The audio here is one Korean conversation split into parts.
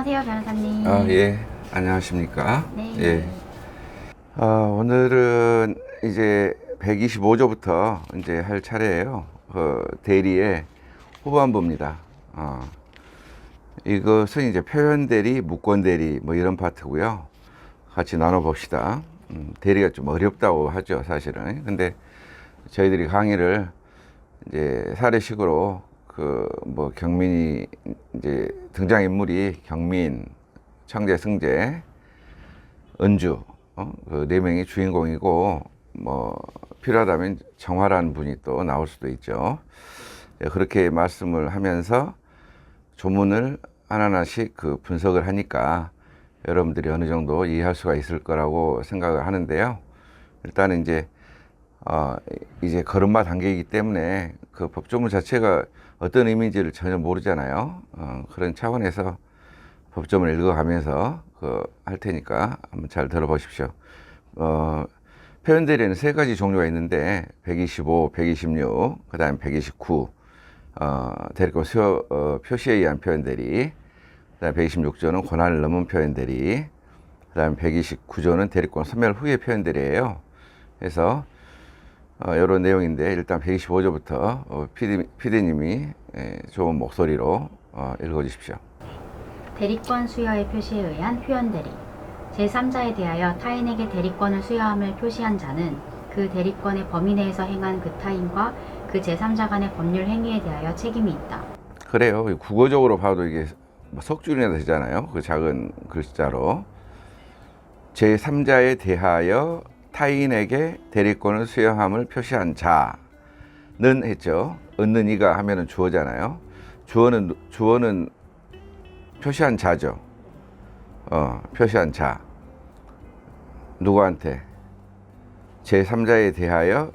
안녕하세요, 변호사님. 아, 예. 안녕하십니까? 네. 예. 아, 오늘은 이제 125조부터 이제 할 차례예요. 어, 대리의 후반부입니다. 어, 이것은 이제 표현 대리, 무권 대리 뭐 이런 파트고요. 같이 나눠 봅시다. 음, 대리가 좀 어렵다고 하죠, 사실은. 근데 저희들이 강의를 이제 사례식으로 그 뭐 경민이 이제 등장 인물이 경민, 청재, 승재, 은주 어? 그네 명이 주인공이고 뭐 필요하다면 정화라는 분이 또 나올 수도 있죠. 예, 그렇게 말씀을 하면서 조문을 하나하나씩 그 분석을 하니까 여러분들이 어느 정도 이해할 수가 있을 거라고 생각을 하는데요. 일단은 이제 어, 이제 걸음마 단계이기 때문에 그 법조문 자체가 어떤 의미인지를 전혀 모르잖아요. 어, 그런 차원에서 법조문을 읽어가면서 그 할 테니까 한번 잘 들어보십시오. 어, 표현 대리는 세 가지 종류가 있는데 125, 126, 그 다음 129 어, 대리권 수요 어, 표시에 의한 표현 대리, 그다음 126조는 권한을 넘은 표현 대리, 그다음 129조는 대리권 소멸 후의 표현 대리예요. 그래서 어, 이런 내용인데 일단 125조부터 어, PD, PD님이 예, 좋은 목소리로 어, 읽어주십시오. 대리권 수여의 표시에 의한 표현 대리. 제3자에 대하여 타인에게 대리권을 수여함을 표시한 자는 그 대리권의 범위 내에서 행한 그 타인과 그 제3자 간의 법률 행위에 대하여 책임이 있다. 그래요. 국어적으로 봐도 이게 뭐 석줄이나 되잖아요. 그 작은 글자로. 제3자에 대하여 타인에게 대리권을 수여함을 표시한 자는 했죠. 얻는 이가 하면은 주어잖아요. 주어는, 주어는 표시한 자죠. 어, 표시한 자. 누구한테? 제3자에 대하여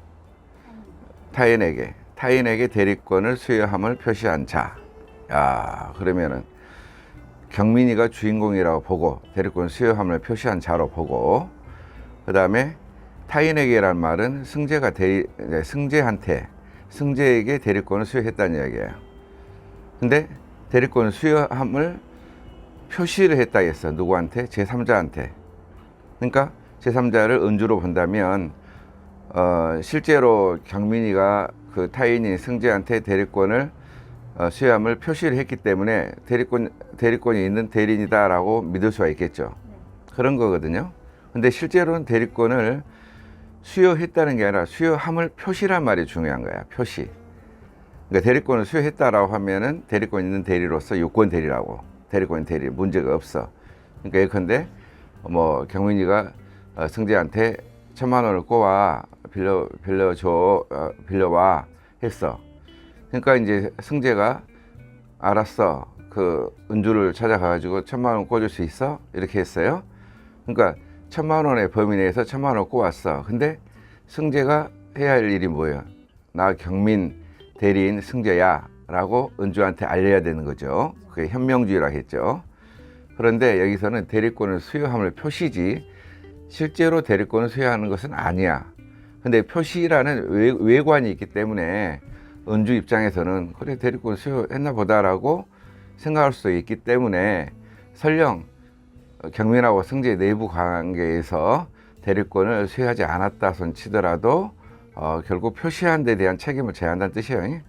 타인에게, 타인에게 대리권을 수여함을 표시한 자. 야, 그러면은 경민이가 주인공이라고 보고 대리권 수여함을 표시한 자로 보고 그 다음에 타인에게란 말은 승재가 대리, 승재한테 승재에게 대리권을 수여했다는 이야기예요. 근데 대리권 수여함을 표시를 했다 했어. 누구한테? 제3자한테. 그러니까 제3자를 은주로 본다면 어, 실제로 경민이가 그 타인인 승재한테 대리권을 어, 수여함을 표시를 했기 때문에 대리권 대리권이 있는 대리인이다라고 믿을 수가 있겠죠. 그런 거거든요. 근데 실제로는 대리권을 수여했다는 게 아니라 수여함을 표시란 말이 중요한 거야. 표시. 그러니까 대리권을 수여했다라고 하면은 대리권 있는 대리로서 요건 대리라고. 대리권 대리 문제가 없어. 그러니까 예컨대 뭐 경민이가 어, 승재한테 천만 원을 꼬아 빌려 빌려줘 어, 빌려와 했어. 그러니까 이제 승재가 알았어. 그 은주를 찾아가가지고 천만 원 꿔줄 수 있어? 이렇게 했어요. 그러니까 천만 원의 범위 내에서 천만 원 꼬았어. 근데 승재가 해야 할 일이 뭐예요? 나 경민 대리인 승재야. 라고 은주한테 알려야 되는 거죠. 그게 현명주의라 했죠. 그런데 여기서는 대리권을 수여함을 표시지 실제로 대리권을 수여하는 것은 아니야. 근데 표시라는 외, 외관이 있기 때문에 은주 입장에서는 그래 대리권 수여했나 보다라고 생각할 수도 있기 때문에 설령 경민하고 승재 내부 관계에서 대리권을 수여하지 않았다 손 치더라도 어, 결국 표시한 데 대한 책임을 져야 한다는 뜻이에요.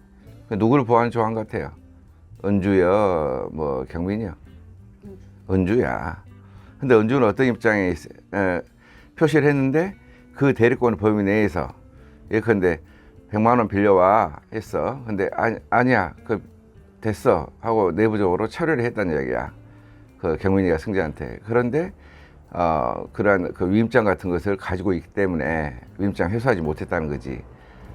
누구를 보호하는 조항 같아요? 은주요, 뭐 경민이요. 은주야. 근데 은주는 어떤 입장에 있, 에, 표시를 했는데 그 대리권 범위 내에서 예컨대 100만 원 빌려와 했어. 근데 아니, 아니야. 그 됐어 하고 내부적으로 처리를 했다는 얘기야. 그 경민이가 승재한테. 그런데 어, 그러한 그 위임장 같은 것을 가지고 있기 때문에 위임장 회수하지 못했다는 거지.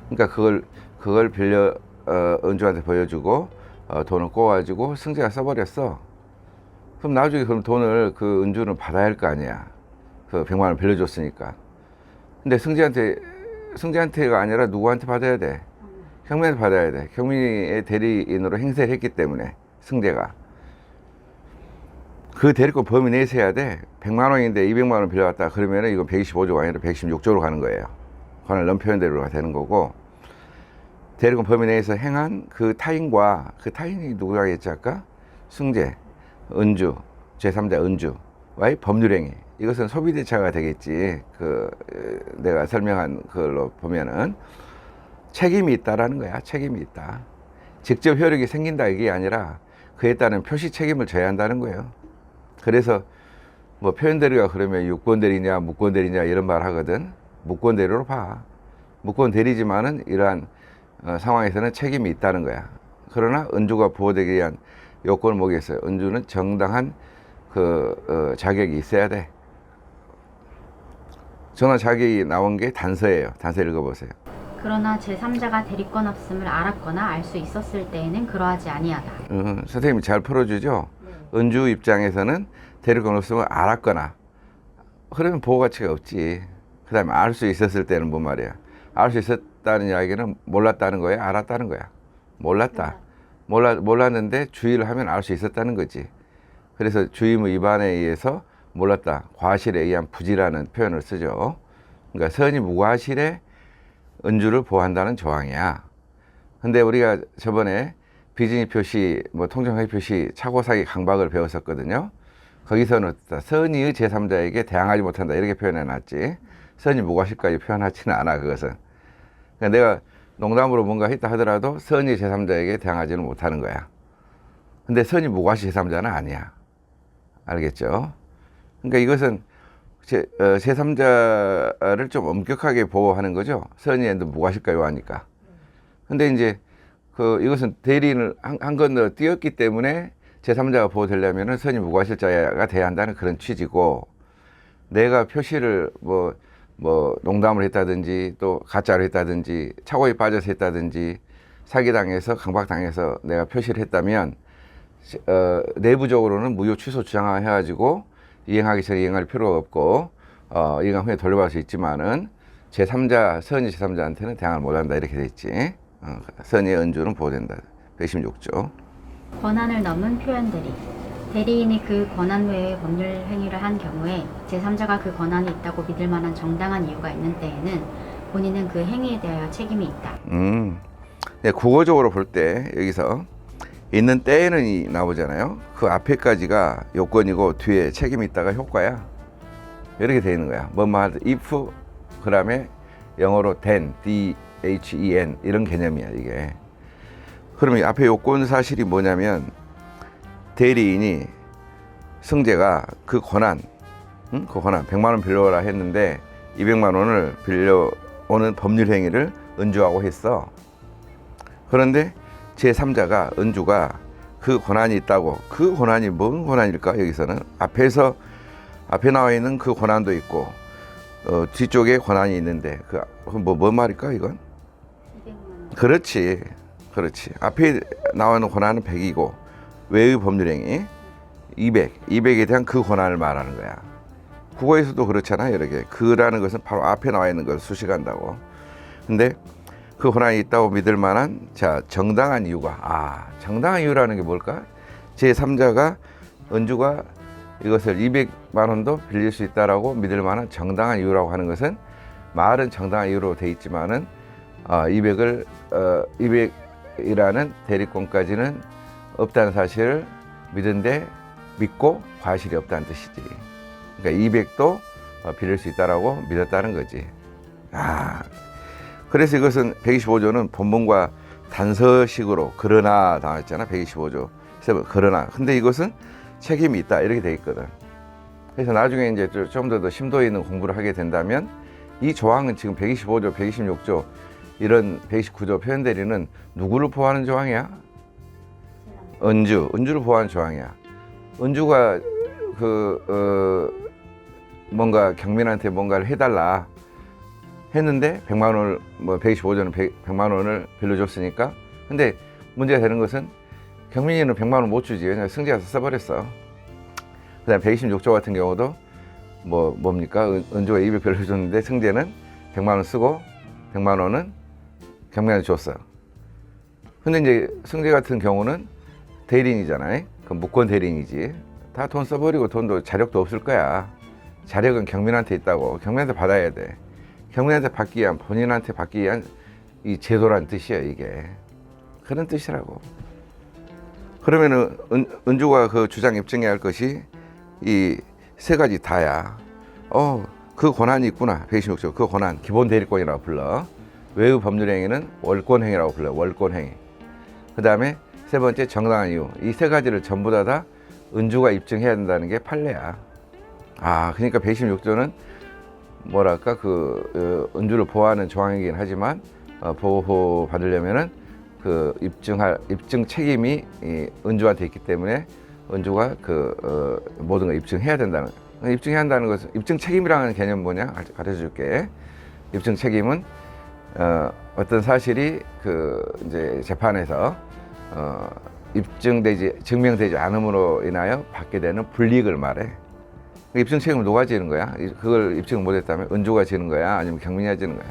그러니까 그걸 그걸 빌려 어, 은주한테 보여주고 어, 돈을 꼬아가지고 승재가 써버렸어. 그럼 나중에 그럼 돈을 그 은주는 받아야 할 거 아니야. 그 100만 원 빌려줬으니까. 근데 승재한테 승재한테가 아니라 누구한테 받아야 돼? 경민한테 받아야 돼. 경민의 대리인으로 행세를 했기 때문에 승재가. 그 대리권 범위 내에서 해야 돼. 100만 원인데 200만 원 빌려갔다 그러면 은 이거 125조가 아니라 116조로 가는 거예요. 관할 넘표현대로가 되는 거고 대리권 범위 내에서 행한 그 타인과 그 타인이 누구라겠지 아까? 승재, 은주, 제3자 은주와의 법률행위 이것은 소비대차가 되겠지 그 에, 내가 설명한 걸로 보면은 책임이 있다라는 거야 책임이 있다 직접 효력이 생긴다 이게 아니라 그에 따른 표시 책임을 져야 한다는 거예요 그래서 뭐 표현대리가 그러면 유권대리냐 무권대리냐 이런 말 하거든. 무권대리로 봐. 무권대리지만은 이러한 어, 상황에서는 책임이 있다는 거야. 그러나 은주가 보호되기 위한 요건을 뭐겠어요 은주는 정당한 그 어, 자격이 있어야 돼. 전화 자격이 나온 게 단서예요. 단서 읽어보세요. 그러나 제3자가 대리권 없음을 알았거나 알 수 있었을 때에는 그러하지 아니하다. 어, 선생님이 잘 풀어주죠 은주 입장에서는 대리권 없음을 알았거나 그러면 보호 가치가 없지. 그 다음에 알 수 있었을 때는 뭔 말이야? 알 수 있었다는 이야기는 몰랐다는 거야? 알았다는 거야? 몰랐다. 몰라, 몰랐는데 주의를 하면 알 수 있었다는 거지. 그래서 주의무 위반에 의해서 몰랐다. 과실에 의한 부지라는 표현을 쓰죠. 그러니까 선이 무과실에 은주를 보호한다는 조항이야. 근데 우리가 저번에 비진이 표시, 뭐 통정회 표시, 차고사기 강박을 배웠었거든요. 거기서는? 선의의 제3자에게 대항하지 못한다 이렇게 표현해 놨지. 선이 무과실까지 표현하지는 않아 그것은. 그러니까 내가 농담으로 뭔가 했다 하더라도 선의 제3자에게 대항하지는 못하는 거야. 근데 선이 무과실 제3자는 아니야. 알겠죠? 그러니까 이것은 제, 어, 제3자를 좀 엄격하게 보호하는 거죠. 선의에도 무과실까지 하니까. 근데 이제 그 이것은 대리인을 한, 한 건더 띄었기 때문에 제3자가 보호되려면은 선이 무과실자가 돼야 한다는 그런 취지고 내가 표시를 뭐, 뭐 농담을 했다든지 또 가짜로 했다든지 착오에 빠져서 했다든지 사기당해서 강박당해서 내가 표시를 했다면 어, 내부적으로는 무효 취소 주장해가지고 이행하기 전에 이행할 필요가 없고 어, 이행 후에 돌려받을 수 있지만은 제3자 선의 제3자한테는 대항을 못한다 이렇게 돼 있지. 어, 선의 은주는 보호된다. 116조. 권한을 넘은 표현 대리. 대리인이 그 권한 외의 법률 행위를 한 경우에 제3자가 그 권한이 있다고 믿을 만한 정당한 이유가 있는 때에는 본인은 그 행위에 대하여 책임이 있다. 음, 네, 국어적으로 볼 때 여기서 있는 때에는 이 나오잖아요. 그 앞에까지가 요건이고 뒤에 책임이 있다가 효과야. 이렇게 돼 있는 거야. 뭐뭐 하든 if 그다음에 영어로 then, d h e n 이런 개념이야 이게. 그러면 이 앞에 요건 사실이 뭐냐면 대리인이 승재가 그 권한, 응? 그 권한 100만 원 빌려라 했는데 200만 원을 빌려오는 법률 행위를 은주하고 했어. 그런데 제3자가 은주가 그 권한이 있다고 그 권한이 뭔 권한일까 여기서는 앞에서 앞에 나와 있는 그 권한도 있고 어, 뒤쪽에 권한이 있는데 그뭐뭔 뭔 말일까 이건 200만 원. 그렇지. 그렇지. 앞에 나와 있는 권한은 100이고 외의 법률행위 200 200에 대한 그 권한을 말하는 거야. 국어에서도 그렇잖아 이렇게. 그라는 것은 바로 앞에 나와 있는 걸 수식한다고. 근데 그 권한이 있다고 믿을 만한 자 정당한 이유가 아 정당한 이유라는 게 뭘까? 제 3자가 은주가 이것을 200만 원도 빌릴 수 있다라고 믿을 만한 정당한 이유라고 하는 것은 말은 정당한 이유로 돼 있지만은 어, 200을 어, 200이라는 대리권까지는 없다는 사실을 믿은데 믿고 과실이 없다는 뜻이지. 그러니까 200도 어, 빌릴 수 있다라고 믿었다는 거지. 아, 그래서 이것은 125조는 본문과 단서식으로 그러나 당했잖아 125조. 그래서 그러나 근데 이것은 책임이 있다 이렇게 돼 있거든. 그래서 나중에 이제 좀 더 더 심도 있는 공부를 하게 된다면 이 조항은 지금 125조, 126조 이런 129조 표현 대리는 누구를 보호하는 조항이야? 은주, 은주를 보호하는 조항이야. 은주가 그 어, 뭔가 경민한테 뭔가를 해달라 했는데 100만 원을 뭐 125조는 100, 100 만 원을 빌려줬으니까 근데 문제가 되는 것은 경민이는 100만 원 못 주지 왜냐 승재가 써버렸어. 그다음 126조 같은 경우도 뭐 뭡니까 은- 은주가 200 빌려줬는데 승재는 100만 원 쓰고 100만 원은 경민한테 줬어. 근데 이제 승재 같은 경우는 대리인이잖아요. 그 무권 대리인이지. 다 돈 써버리고 돈도 자력도 없을 거야. 자력은 경민한테 있다고. 경민한테 받아야 돼. 경민한테 받기 위한 본인한테 받기 위한 이 제도란 뜻이에요 이게. 그런 뜻이라고. 그러면은 은, 은주가 그 주장 입증해야 할 것이 이 세 가지 다야. 어, 그 권한이 있구나. 126조. 그 권한 기본 대리권이라고 불러. 외의 법률 행위는 월권 행위라고 불러. 월권 행위. 그 다음에 세 번째 정당한 이유. 이 세 가지를 전부 다 다 은주가 입증해야 된다는 게 판례야. 아, 그러니까 126조는 뭐랄까 그 어, 은주를 보호하는 조항이긴 하지만 어, 보호 받으려면은 그 입증할 입증 책임이 이 은주한테 있기 때문에 은주가 그 어, 모든 걸 입증해야 된다는 입증해야 한다는 것은 입증 책임이라는 개념 뭐냐 가르쳐 줄게. 입증 책임은 어, 어떤 사실이 그 이제 재판에서 어, 입증되지 증명되지 않음으로 인하여 받게 되는 불이익을 말해. 그 입증 책임을 누가 지는 거야? 이- 그걸 입증을 못했다면 은주가 지는 거야? 아니면 경민이가 지는 거야?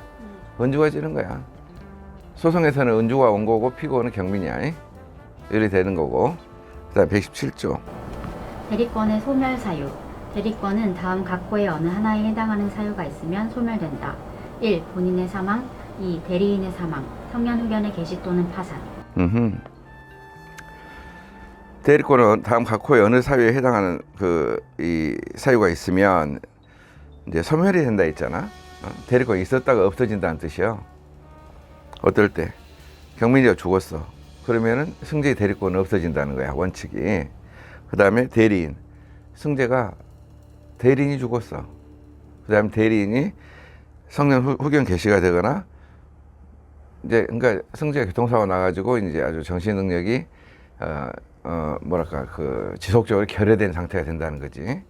은주가 지는 거야. 소송에서는 은주가 원고고 피고는 경민이야. 이? 이렇게 되는 거고. 그다음 117조. 대리권의 소멸 사유. 대리권은 다음 각호의 어느 하나에 해당하는 사유가 있으면 소멸된다. 1. 본인의 사망 2. 대리인의 사망 성년 후견의 개시 또는 파산 음흠. 대리권은 다음 각호의 어느 사유에 해당하는 그 이 사유가 있으면 이제 소멸이 된다 했잖아. 어? 대리권이 있었다가 없어진다는 뜻이요. 어떨 때 경민이가 죽었어. 그러면은 승재의 대리권은 없어진다는 거야 원칙이. 그 다음에 대리인 승재가 대리인이 죽었어. 그 다음에 대리인이 성년 후, 후견 개시가 되거나 이제 그러니까 승재가 교통사고 나가지고 이제 아주 정신 능력이 어, 어 뭐랄까 그 지속적으로 결여된 상태가 된다는 거지.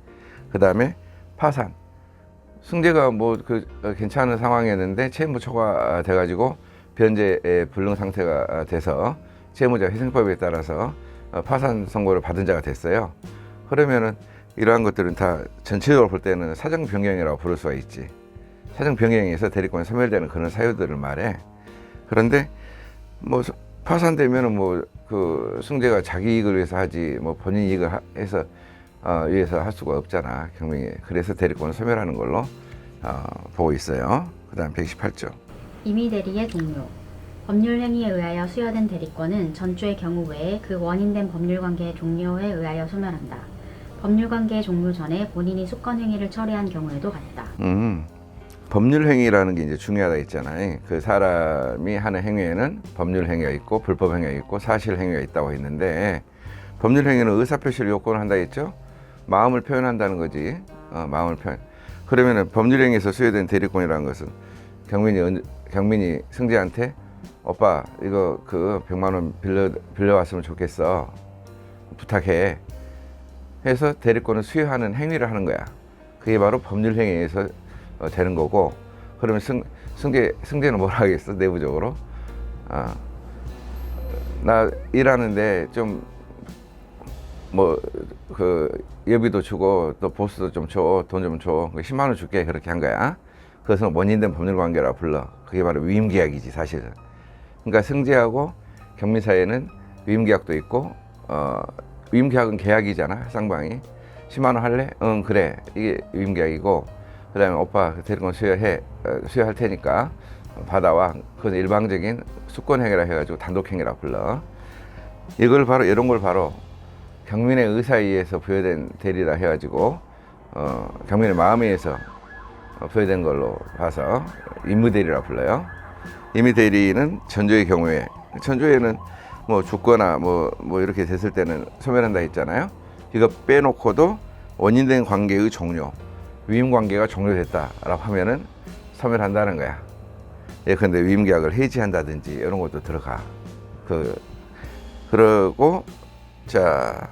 그 다음에 파산. 승재가 뭐 그 괜찮은 상황이었는데 채무 초과 돼가지고 변제의 불능 상태가 돼서 채무자 회생법에 따라서 어, 파산 선고를 받은 자가 됐어요. 그러면은 이러한 것들은 다 전체적으로 볼 때는 사정 변경이라고 부를 수가 있지. 사정 변경에서 대리권이 소멸되는 그런 사유들을 말해. 그런데 뭐 소- 파산되면은 뭐 그 승재가 자기 이익을 위해서 하지 뭐 본인 이익을 하- 해서 어, 위해서 할 수가 없잖아 경명이 그래서 대리권을 소멸하는 걸로 어, 보고 있어요. 그다음 128조. 임의 대리의 종료 법률 행위에 의하여 수여된 대리권은 전주의 경우 외에 그 원인된 법률 관계의 종료에 의하여 소멸한다. 법률 관계의 종료 전에 본인이 수권 행위를 처리한 경우에도 같다. 음, 법률 행위라는 게 이제 중요하다 했잖아요. 그 사람이 하는 행위에는 법률 행위가 있고 불법 행위가 있고 사실 행위가 있다고 했는데 법률 행위는 의사 표시를 요건을 한다 했죠. 마음을 표현한다는 거지. 어, 마음을 표현. 그러면은 법률 행위에서 수여된 대리권이라는 것은 경민이 은- 경민이 승재한테 오빠 이거 그 100만 원 빌려 빌려 왔으면 좋겠어. 부탁해. 해서 대리권을 수여하는 행위를 하는 거야. 그게 바로 법률 행위에서 어, 되는 거고 그러면 승, 승재 승재는 뭘 하겠어 내부적으로? 아, 나 일하는데 좀 뭐 그 예비도 주고 또 보수도 좀 줘 돈 좀줘 10만 원 줄게 그렇게 한 거야. 그것은 원인된 법률 관계라 불러. 그게 바로 위임계약이지 사실은. 그러니까 승재하고 경민 사이에는 위임계약도 있고 어 위임계약은 계약이잖아 쌍방이. 10만 원 할래? 응 그래. 이게 위임계약이고 그 다음에 오빠 그 대리권 수여해 어, 수여할 테니까 받아와 그건 일방적인 수권행위라 해가지고 단독행위라 불러 이걸 바로 이런 걸 바로 경민의 의사에 의해서 부여된 대리라 해가지고 어, 경민의 마음에 의해서 어, 부여된 걸로 봐서 임무대리라 불러요. 임의대리는 전조의 경우에 전조에는 뭐 죽거나 뭐, 뭐 이렇게 됐을 때는 소멸한다 했잖아요. 이거 빼놓고도 원인된 관계의 종료, 위임 관계가 종료됐다라고 하면은 소멸한다는 거야. 예컨대 위임 계약을 해지한다든지 이런 것도 들어가. 그 그러고 자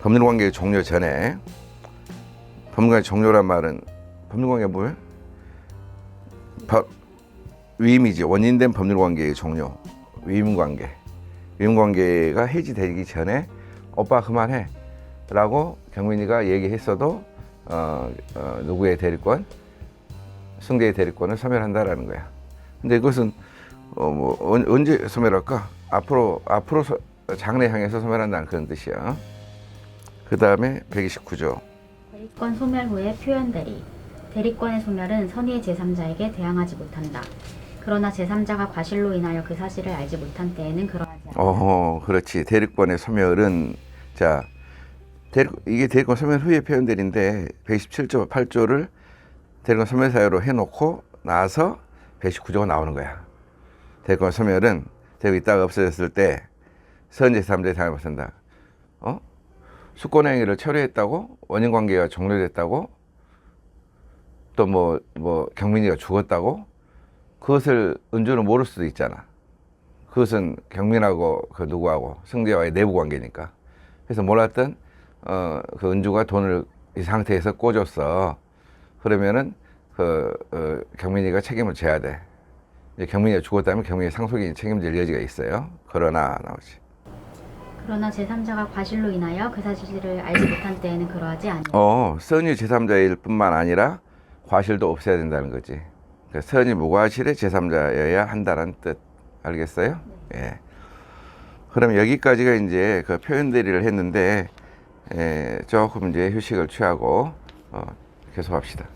법률 관계 종료 전에 법률 관계 종료란 말은 법률 관계 뭐예요? 바- 위임이지 원인된 법률 관계의 종료 위임 관계 위임 관계가 해지되기 전에 오빠 그만해 라고 경민이가 얘기했어도 어, 어, 누구의 대리권 승대의 대리권을 소멸한다라는 거야 근데 이것은 어, 뭐 언- 언제 소멸할까 앞으로 앞으로 소- 장래 향해서 소멸한다는 그런 뜻이야 그 다음에 129조 대리권 소멸 후의 표현 대리. 대리권의 소멸은 선의의 제3자에게 대항하지 못한다. 그러나 제3자가 과실로 인하여 그 사실을 알지 못한 때에는 그러하지 않는다. 어, 그렇지. 대리권의 소멸은 자 대리, 이게 대리권 소멸 후의 표현들인데 127조 8조를 대리권 소멸 사유로 해놓고 나서 119조가 나오는 거야. 대리권 소멸은 되고 있다가 없어졌을 때 선제 3대 당해 못한다. 어? 수권행위를 처리했다고 원인 관계가 종료됐다고 또뭐뭐 경민이가 죽었다고 그것을 은주는 모를 수도 있잖아. 그것은 경민하고 그 누구하고 승재와의 내부 관계니까. 그래서 몰랐던 어, 그 은주가 돈을 이 상태에서 꿔줬어. 그러면은 그 어, 경민이가 책임을 져야 돼. 이제 경민이가 죽었다면 경민이 상속인이 책임질 여지가 있어요. 그러나 나오지. 그러나 제3자가 과실로 인하여 그 사실을 알지 못한 때에는 그러하지 아니하니 어, 선유 제3자일 뿐만 아니라 과실도 없애야 된다는 거지. 그러니까 선이 무과실의 제3자여야 한다는 뜻. 알겠어요? 예. 그럼 여기까지가 이제 그 표현 대리를 했는데 에, 조금 이제 휴식을 취하고 어, 계속합시다.